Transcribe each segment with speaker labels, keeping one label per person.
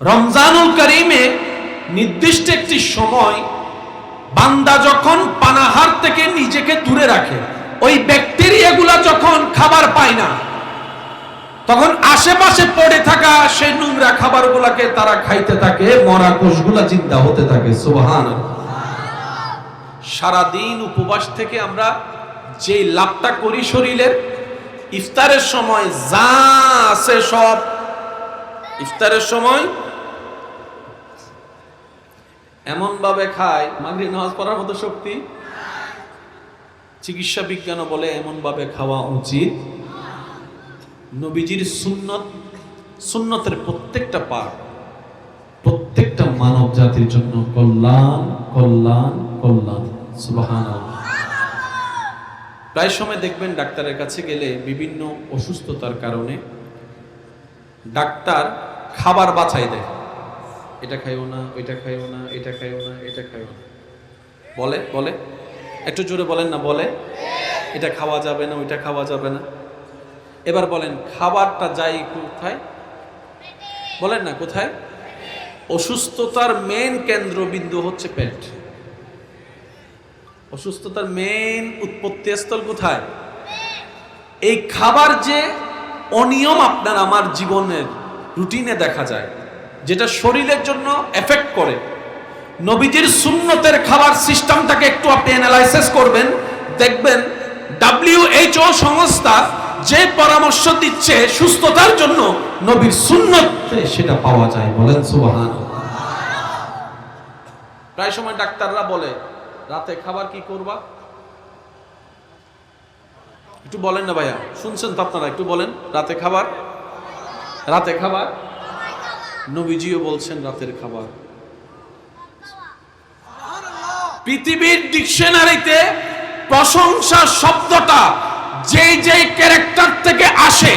Speaker 1: রমজানুল করিমে নির্দিষ্ট একটি সময় বান্দা যখন পানাহার থেকে নিজেকে দূরে রাখে, ওই ব্যাকটেরিয়াগুলা যখন খাবার পায় না, তখন আশেপাশে পড়ে থাকা সেই নোংরা খাবারগুলাকে তারা খাইতে থাকে, মরা কোষগুলা চিন্তা হতে থাকে সুবহান সারাদিন উপবাস থেকে আমরা যে লাভটা করি শরীরের, ইফতারের সময় যা আছে সব, ইফতারের সময় এমন ভাবে খায়, মাগরিব নামাজ পড়ার মতো শক্তি? চিকিৎসা বিজ্ঞানও বলে এমন ভাবে খাওয়া উচিত। নবীজির সুন্নত, সুন্নতের প্রত্যেকটা পাঠ, প্রত্যেকটা মানব জাতির জন্য কল্যাণ কল্যাণ কল্যাণ। প্রায় সময় দেখবেন ডাক্তারের কাছে গেলে বিভিন্ন অসুস্থতার কারণে ডাক্তার খাবার বাছাই দেয়। এটা খাইও না, ওইটা খাইও না, এটা খাইও না, এটা খাইও না। বলে বলে? একটু জোরে বলেন না, বলে? এটা খাওয়া যাবে না, ওইটা খাওয়া যাবে না। এবার বলেন, খাবারটা যাই কোথায়? বলেন না, কোথায়? অসুস্থতার মেন কেন্দ্রবিন্দু হচ্ছে পেট। অসুস্থতার মেন উৎপত্তি স্থল কোথায়? এই খাবার যে অনিয়ম আপনার আমার জীবনের রুটিনে দেখা যায়। যেটা শরীরের জন্য এফেক্ট করে। নবীজির সুন্নতের খাবার সিস্টেমটাকে একটু আপনি অ্যানালাইসিস করবেন, দেখবেন ডাব্লিউএইচও সংস্থা যে পরামর্শ দিচ্ছে সুস্থতার জন্য নবীর সুন্নতে সেটা পাওয়া যায় বলেন সুবহান প্রায় সময় ডাক্তাররা বলে, রাতে খাবার কি করবা? একটু বলেন না ভাইয়া, শুনছেন তো আপনারা, একটু বলেন, রাতে খাবার? রাতে খাবার? নবীজিও বলছেন রাতের খাবার। পৃথিবীর ডিকশনারিতে প্রশংসা শব্দটা যে যে ক্যারেক্টার থেকে আসে,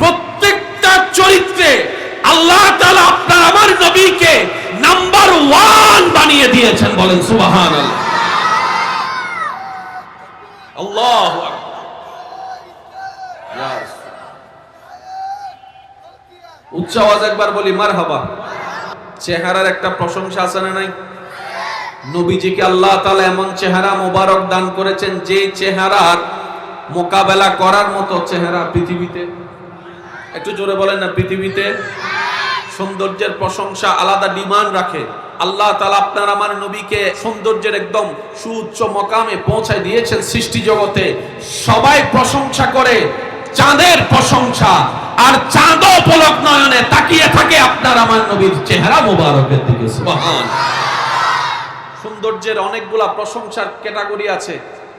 Speaker 1: প্রত্যেকটা চরিত্রে আল্লাহ তাআলা আপনার আমার নবীকে নাম্বার ওয়ান বানিয়ে দিয়েছেন বলেন সুবাহান আল্লাহ উচ্চ আওয়াজ একবার বলি মার হাবা চেহারার একটা প্রশংসা আছে না নাই? নবীজিকে আল্লাহ তাআলা এমন চেহারা মোবারক দান করেছেন, যে চেহারার মোকাবেলা করার মতো চেহারা পৃথিবীতে। একটু জোরে বলেন না, পৃথিবীতে সৌন্দর্যের প্রশংসা আলাদা ডিমান্ড রাখে। আল্লাহ তালা আপনার আমার নবীকে সৌন্দর্যের একদম সুউচ্চ মকামে পৌঁছায় দিয়েছেন সৃষ্টি জগতে। সবাই প্রশংসা করে, চাঁদের প্রশংসা। আর চাঁদও পলক নয়নে তাকিয়ে থাকে আপনার আমার নবীর চেহারা মোবারকের দিকে। সৌন্দর্যের অনেকগুলা প্রশংসার ক্যাটাগরি আছে।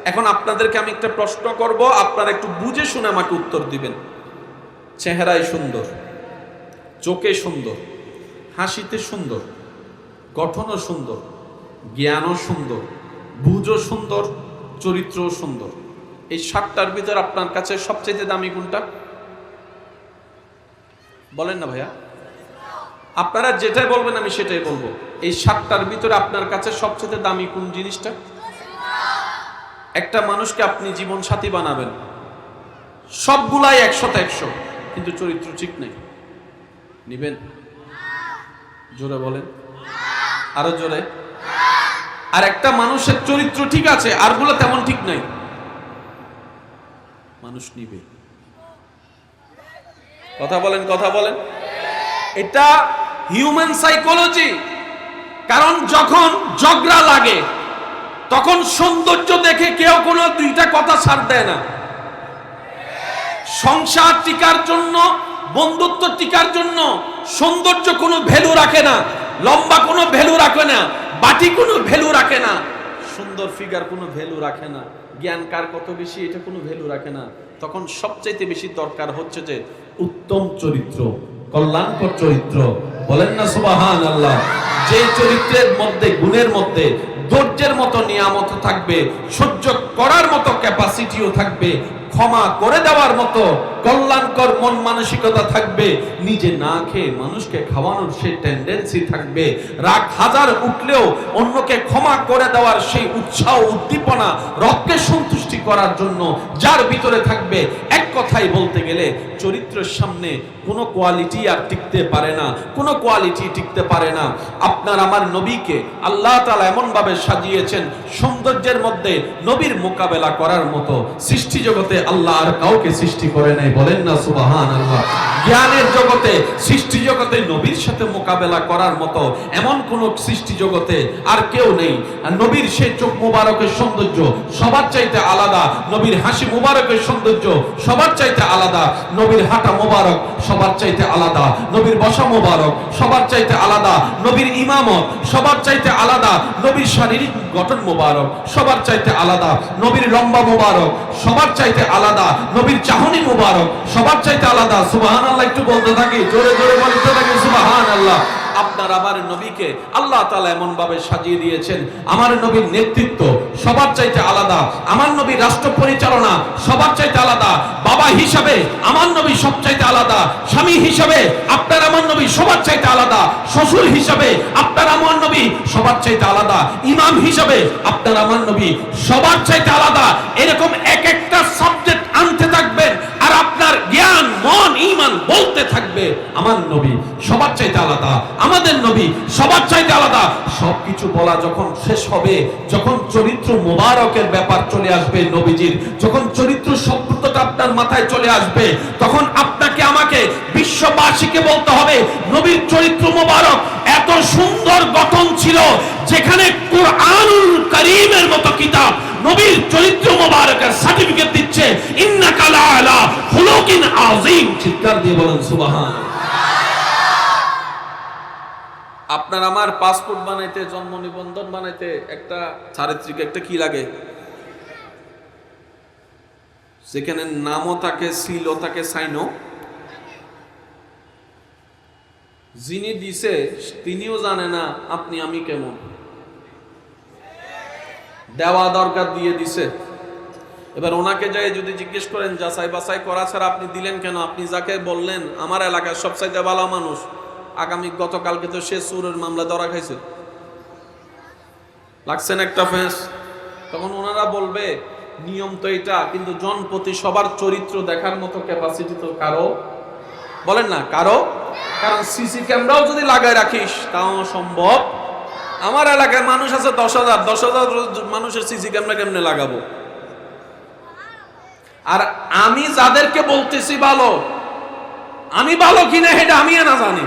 Speaker 1: এখন আপনাদেরকে আমি একটা প্রশ্ন করব, আপনারা একটু বুঝে শুনে আমাকে উত্তর দিবেন। চেহারায় সুন্দর, চোখে সুন্দর, হাসিতে সুন্দর, গঠনও সুন্দর, জ্ঞানও সুন্দর, বুঝও সুন্দর, চরিত্রও সুন্দর। এই সাতটার ভিতর আপনার কাছে সবচেয়ে দামি কোনটা? বলেন না ভাইয়া। আপনারা যেটাই বলবেন আমি সেটাই বলব। এই সাতটার ভিতরে আপনার কাছে সবচেয়ে দামি কোন জিনিসটা? একটা মানুষকে আপনি জীবন সাথী বানাবেন। সবগুলাই একশোতে একশো, কিন্তু চরিত্র ঠিক নেই। নিবেন? জোরে বলেন। আরও জোরে। আর একটা মানুষের চরিত্র ঠিক আছে আরগুলো তেমন ঠিক নাই। মানুষ নিবে। কথা বলেন কথা বলেন। এটা হিউম্যান সাইকোলজি কারণ যখন ঝগড়া লাগে, তখন সৌন্দর্য দেখে কেউ কোনো দুইটা কথা ছাড় দেয় না। সংসার টিকার জন্য, বন্ধুত্ব টিকার জন্য সৌন্দর্য কোনো ভ্যালু রাখে না, লম্বা কোনো ভ্যালু রাখে না, বাটি কোনো ভ্যালু রাখে না, সুন্দর ফিগার কোনো ভ্যালু রাখে না, জ্ঞান কার কত বেশি, এটা কোনো ভ্যালু রাখে না। তখন সবচাইতে বেশি দরকার হচ্ছে যে উত্তম চরিত্র, কল্যাণকর চরিত্র। বলেন না সুবাহান আল্লাহ যে চরিত্রের মধ্যে, গুণের মধ্যে ধৈর্যের মতো নিয়ামত থাকবে, সহ্য করার মতো ক্যাপাসিটিও থাকবে, ক্ষমা করে দেওয়ার মতো কল্যাণকর মন মানসিকতা থাকবে, নিজে না খেয়ে মানুষকে খাওয়ানোর সেই টেন্ডেন্সি থাকবে, রাগ হাজার উঠলেও অন্যকে ক্ষমা করে দেওয়ার সেই উৎসাহ, উদ্দীপনা রবকে সন্তুষ্টি করার জন্য যার ভিতরে থাকবে এক কথাই বলতে গেলে চরিত্রের সামনে কোনো কোয়ালিটি আর টিকতে পারে না, কোনো কোয়ালিটি টিকতে পারে না। আপনার আমার নবীকে আল্লাহ তালা এমনভাবে সাজিয়েছেন, সৌন্দর্যের মধ্যে নবীর মোকাবেলা করার মতো। সৃষ্টি জগতে আল্লাহ আর কাউকে সৃষ্টি করে নাই, বলেন না সুবাহান আল্লাহ জ্ঞানের জগতে, সৃষ্টি জগতে নবীর সাথে মোকাবেলা করার মতো এমন কোন সৃষ্টি জগতে আর কেউ নেই। নবীর সেই চোখ মোবারকের সৌন্দর্য সবার চাইতে আলাদা, নবীর হাসি মোবারকের সৌন্দর্য সবার চাইতে আলাদা। নবীর হাঁটা মোবারক সবার চাইতে আলাদা। নবীর বসা মোবারক সবার চাইতে আলাদা। নবীর ইমামত সবার চাইতে আলাদা। নবীর শারীরিক গঠন মোবারক সবার চাইতে আলাদা। নবীর লম্বা মোবারক সবার চাইতে আলাদা। নবীর চাহনি মোবারক সবার চাইতে আলাদা। সুবাহান আল্লাহ একটু বলতে থাকি, জোরে জোরে বলতে থাকি সুবাহান আল্লাহ আপনার আমার নবীকে আল্লাহ তালা এমন ভাবে সাজিয়ে দিয়েছেন। আমার নবীর নেতৃত্ব সবার চাইতে আলাদা। আমার নবীর রাষ্ট্র পরিচালনা সবার চাইতে আলাদা। বাবা হিসাবে আমার নবী সব চাইতে আলাদা। স্বামী হিসাবে আপনার আমার নবী সবার চাইতে আলাদা। শ্বশুর হিসাবে আপনার আমার নবী সবার চাইতে আলাদা। ইমাম হিসাবে আপনার আমার নবী সবার চাইতে আলাদা। এরকম এক একটা সাবজেক্ট ইমান বলতে থাকবে আমার নবী। সবার চাইতে আলাদা, আমাদের নবী সবার চাইতে আলাদা। সবকিছু বলা যখন শেষ হবে, যখন চরিত্র মোবারকের ব্যাপার চলে আসবে নবীজির, যখন চরিত্র শব্দটা আপনার মাথায় চলে আসবে, তখন আপনাকে আমাকে বিশ্ববাসীকে বলতে হবে, নবীর চরিত্র মোবারক এত সুন্দর গঠন ছিল যেখানে কোরআনুল করিমের মতো কিতাব নবীর চরিত্র মোবারকের সার্টিফিকেট দিচ্ছে। আলা খুলুকিন আযীম চিৎকার দিয়ে বলেন সুবহান আপনার আমার পাসপোর্ট বানাইতে, জন্ম নিবন্ধন বানাইতে একটা চারিত্রিক, একটা কি লাগে? সেখানে নামও থাকে, সিলও থাকে, সাইনও। যিনি দিছে, তিনিও জানে না আপনি আমি কেমন। দেওয়া দরকার দিয়ে দিছে। এবার ওনাকে যাই যদি জিজ্ঞেস করেন যা যাচাই বাছাই করা ছাড়া আপনি দিলেন কেন? আপনি যাকে বললেন, আমার এলাকার সবচাইতে ভালো মানুষ। আগামী গতকালকে তো সে সুরের মামলা ধরা খাইছে। লাগছেন একটা ফেঁস? তখন ওনারা বলবে, নিয়ম তো এটা কিন্তু জনপতি সবার চরিত্র দেখার মতো ক্যাপাসিটি তো কারও? বলেন না, কারও? কারণ সিসি ক্যামেরাও যদি লাগায় রাখিস, তাও সম্ভব। আমার এলাকায় মানুষ আছে দশ হাজার দশ হাজার মানুষের সিসি ক্যামেরা কেমনে লাগাবো? আর আমি যাদেরকে বলতেছি ভালো, আমি ভালো কিনা সেটা আমি না জানি।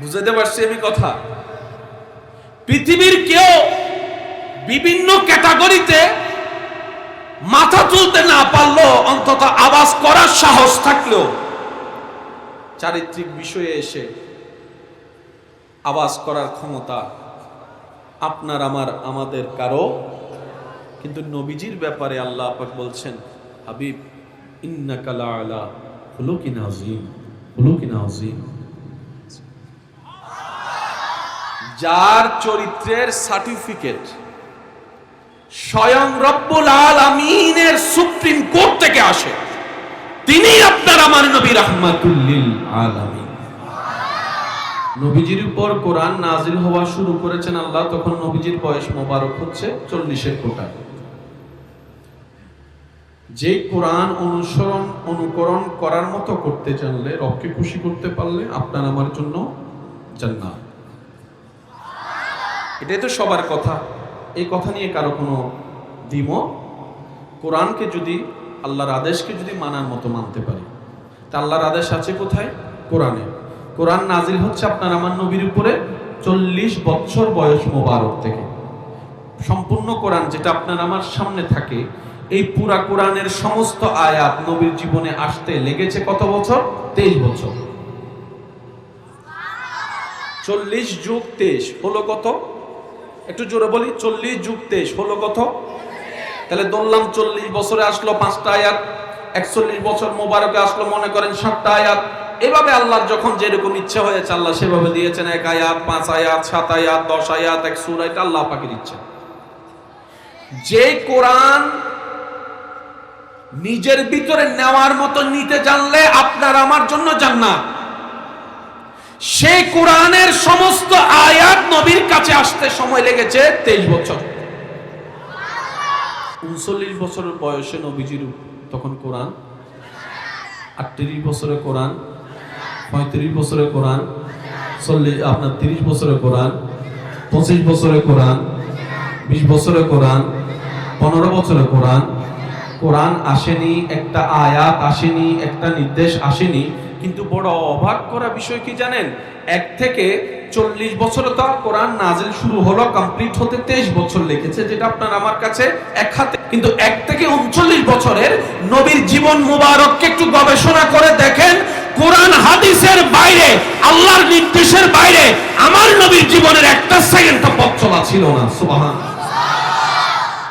Speaker 1: বুঝাতে পারছি আমি কথা? পৃথিবীর কেউ বিভিন্ন ক্যাটাগরিতে মাথা তুলতে না পারল অন্তত আওয়াজ করার সাহস থাকলেও চারিত্রিক বিষয়ে এসে আওয়াজ করার ক্ষমতা আপনার, আমার, আমাদের কারও কিন্তু নবীজির ব্যাপারে আল্লাহ পাক বলছেন, হাবিব, ইন্নাকা লা আলা খুলুকিন আযীম খুলুকিন আযীম। যার চরিত্রের সার্টিফিকেট স্বয়ং রব্বুল আলামিনের সুপ্রিম কোর্ট থেকে আসে, তিনি আপনার আমার নবী রাহমাতুল্লিল আলামিন। নবীজির উপর কোরআন নাজিল হওয়া শুরু করেছেন আল্লাহ, তখন নবীজির বয়স মোবারক হচ্ছে চল্লিশের কোটায়। যে কোরআন অনুসরণ, অনুকরণ করার মতো করতে জানলে, রবকে খুশি করতে পারলে আপনার আমার জন্য জান্নাত। এটাই তো সবার কথা। এই কথা নিয়ে কারও কোনো দ্বিমত? কোরআনকে যদি, আল্লাহর আদেশকে যদি মানার মতো মানতে পারি, তা আল্লাহর আদেশ আছে কোথায়? কোরআনে। কোরআন নাজিল হচ্ছে আপনার আমার নবীর উপরে চল্লিশ বছর বয়স মোবারক থেকে। সম্পূর্ণ কোরআন যেটা আপনার আমার সামনে থাকে এই পুরা কোরআনের সমস্ত আয়াত নবীর জীবনে আসতে লেগেছে কত বছর? তেইশ বছর। চল্লিশ যুগ তেইশ, হলো কত? একটু জোরে বলি, চল্লিশ যুগ তেইশ, হলো কত? তাহলে ধরলাম চল্লিশ বছরে আসলো পাঁচটা আয়াত, একচল্লিশ বছর মোবারকে আসলো মনে করেন সাতটা আয়াত। এভাবে আল্লাহর যখন যেরকম ইচ্ছে হয়েছে, আল্লাহ সেভাবে দিয়েছেন, এক আয়াত, পাঁচ আয়াত, সাত আয়াত, দশ আয়াত, এক সুর, এটা আল্লাহ পাকের ইচ্ছা। যে কোরআন নিজের ভিতরে নেওয়ার মতো নিতে জানলে আপনার আমার জন্য জান্নাত। সেই কোরআনের সমস্ত আয়াত নবীর কাছে আসতে সময় লেগেছে তেইশ বছর। উনচল্লিশ বছরের বয়সে নবীজির তখন কোরআন, আটত্রিশ বছরে কোরআন, পঁয়ত্রিশ বছরে কোরআন, চল্লিশ, আপনার তিরিশ বছরে কোরআন, পঁচিশ বছরে কোরআন, বিশ বছরে কোরআন, পনেরো বছরে কোরআন কোরআন আসেনি, একটা আয়াত আসেনি, একটা নির্দেশ আসেনি, কিন্তু বড় অবাক করা বিষয় কি জানেন? এক থেকে চল্লিশ বছরে তো কোরআন নাজিল শুরু হলো কমপ্লিট হতে তেইশ বছর লেগেছে, যেটা আপনার আমার কাছে এক হাতে। কিন্তু এক থেকে উনচল্লিশ বছরের নবীর জীবন মুবারককে একটু গবেষণা করে দেখেন, কোরআন হাদিসের বাইরে, আল্লাহর নির্দেশের বাইরে, আমার নবীর জীবনের একটা সেকেন্ড পথ চলা ছিল না সুবহান